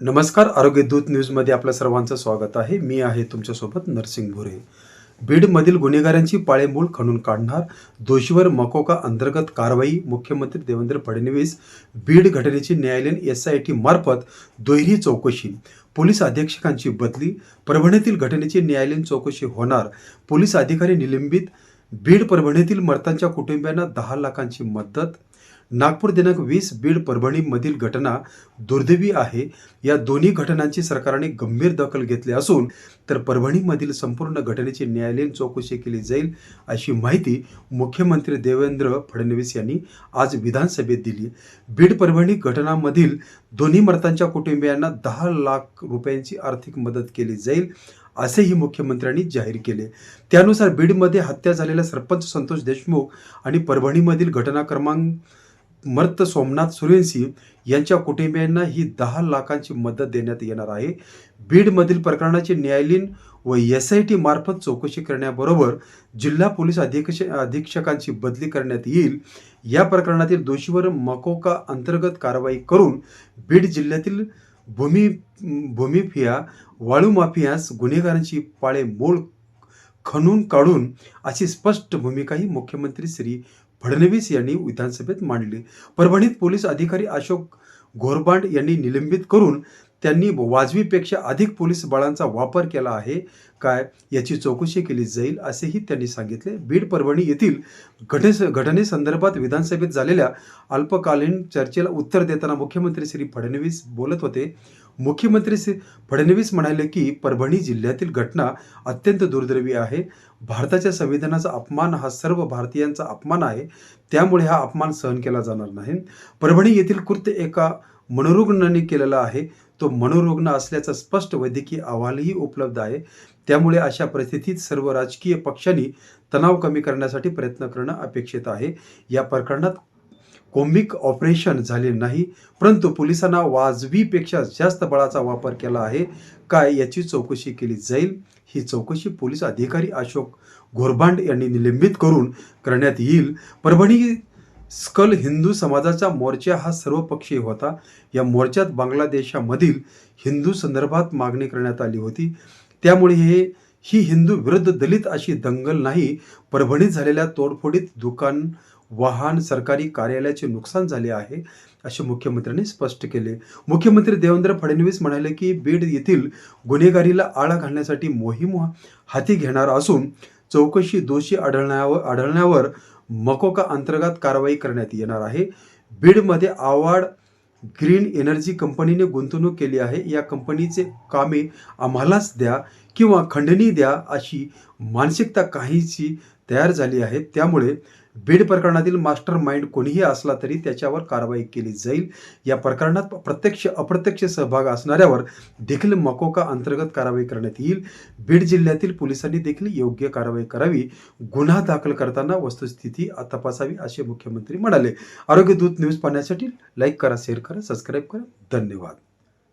नमस्कार आरोग्य दूत न्यूजमध्ये आपल्या सर्वांचं स्वागत आहे. मी आहे तुमच्यासोबत नरसिंग भुरे. बीडमधील गुन्हेगारांची पाळेमूळ खणून काढणार दोषीवर मकोका अंतर्गत कारवाई मुख्यमंत्री देवेंद्र फडणवीस बीड घटनेची न्यायालयीन एस आय टी मार्फत दुहेरी चौकशी पोलीस अधीक्षकांची बदली परभणीतील घटनेची न्यायालयीन चौकशी होणार पोलीस अधिकारी निलंबित बीड परभणीतील मृतांच्या कुटुंबियांना दहा लाखांची मदत. नागपूर दिनांक वीस बीड परभणीमधील घटना दुर्दैवी आहे. या दोन्ही घटनांची सरकारने गंभीर दखल घेतली असून तर परभणीमधील संपूर्ण घटनेची न्यायालयीन चौकशी केली जाईल अशी माहिती मुख्यमंत्री देवेंद्र फडणवीस यांनी आज विधानसभेत दिली. बीड परभणी घटनांमधील दोन्ही मृतांच्या कुटुंबियांना दहा लाख रुपयांची आर्थिक मदत केली जाईल. असेही मुख्यमंत्र्यांनी जाहीर केले. त्यानुसार बीडमध्ये हत्या झालेल्या सरपंच संतोष देशमुख आणि परभणीमधील घटना क्रमांक मर्त सोमनाथ सुरेंसी यांच्या कुटुंबियांना ही दहा लाखांची मदत देण्यात येणार आहे. बीडमधील प्रकरणाची न्यायालयीन व एस आय टी मार्फत चौकशी करण्याबरोबर जिल्हा पोलीस अधीक्ष अधीक्षकांची बदली करण्यात येईल. या प्रकरणातील दोषीवर मकोका अंतर्गत कारवाई करून बीड जिल्ह्यातील भूमी भूमिफिया वाळू माफियास गुन्हेगारांची पाळे मोळ खणून काढून अशी स्पष्ट भूमिकाही मुख्यमंत्री श्री फडणवीस यांनी विधानसभेत मांडली. परभणीत पोलीस अधिकारी अशोक घोरबांड यांनी निलंबित करून त्यांनी वाजवीपेक्षा अधिक पोलीस बळांचा वापर केला आहे. काय? याची चौकशी केली जाईल असेही त्यांनी सांगितले. बीड परभणी येथील घटने घटनेसंदर्भात विधानसभेत झालेल्या अल्पकालीन चर्चेला उत्तर देताना मुख्यमंत्री श्री फडणवीस बोलत होते. मुख्यमंत्री श्री फडणवीस म्हणाले की परभणी जिल्ह्यातील घटना अत्यंत दुर्दैवी आहे. भारताच्या संविधानाचा अपमान हा सर्व भारतीयांचा अपमान आहे. त्यामुळे हा अपमान सहन केला जाणार नाही. परभणी येथील कृत्य एका मनोरुग्णाने केलेला आहे. तो मनोरुग्ण असल्याचा स्पष्ट वैद्यकीय अहवालही उपलब्ध आहे. त्यामुळे अशा परिस्थितीत सर्व राजकीय पक्षांनी तणाव कमी करण्यासाठी प्रयत्न करणं अपेक्षित आहे. या प्रकरणात कोम्बिक ऑपरेशन झाले नाही परंतु पोलिसांना वाजवीपेक्षा जास्त बळाचा वापर केला आहे. काय याची चौकशी केली जाईल? ही चौकशी पोलीस अधिकारी अशोक घोरबांड यांनी निलंबित करून करण्यात येईल. परभणी स्कल हिंदू समाजाचा मोर्चा हा सर्वपक्षीय होता. या मोर्चात बांगलादेशामधील हिंदू संदर्भात मागणी करण्यात आली होती. त्यामुळे हे ही हिंदू विरुद्ध दलित अशी दंगल नाही परभणीत झालेल्या तोडफोडीत दुकान वाहन सरकारी कार्यालयाचे नुकसान झाले आहे असे मुख्यमंत्र्यांनी स्पष्ट केले. मुख्यमंत्री देवेंद्र फडणवीस म्हणाले की बीड येथील गुन्हेगारीला आळा घालण्यासाठी मोहीम हाती घेणार असून चौकशी दोषी आढळण्यावर आढळण्यावर मकोका अंतर्गत कारवाई करण्यात येणार आहे. बीडमध्ये आवाड ग्रीन एनर्जी कंपनीने गुंतवणूक केली आहे. या कंपनीचे कामे आम्हालाच द्या किंवा खंडणी द्या अशी मानसिकता काहीची तयार झाली आहे. त्यामुळे बीड प्रकरणातील मास्टर माइंड कोणीही असला तरी त्याच्यावर कारवाई केली जाईल. या प्रकरणात प्रत्यक्ष अप्रत्यक्ष सहभाग असणाऱ्यावर देखील मकोका अंतर्गत कारवाई करण्यात येईल. बीड जिल्ह्यातील पोलिसांनी देखील योग्य कारवाई करावी. गुन्हा दाखल करताना वस्तुस्थिती तपासावी असे मुख्यमंत्री म्हणाले. आरोग्य दूत न्यूज पाहण्यासाठी लाईक करा शेअर करा सबस्क्राईब करा. धन्यवाद.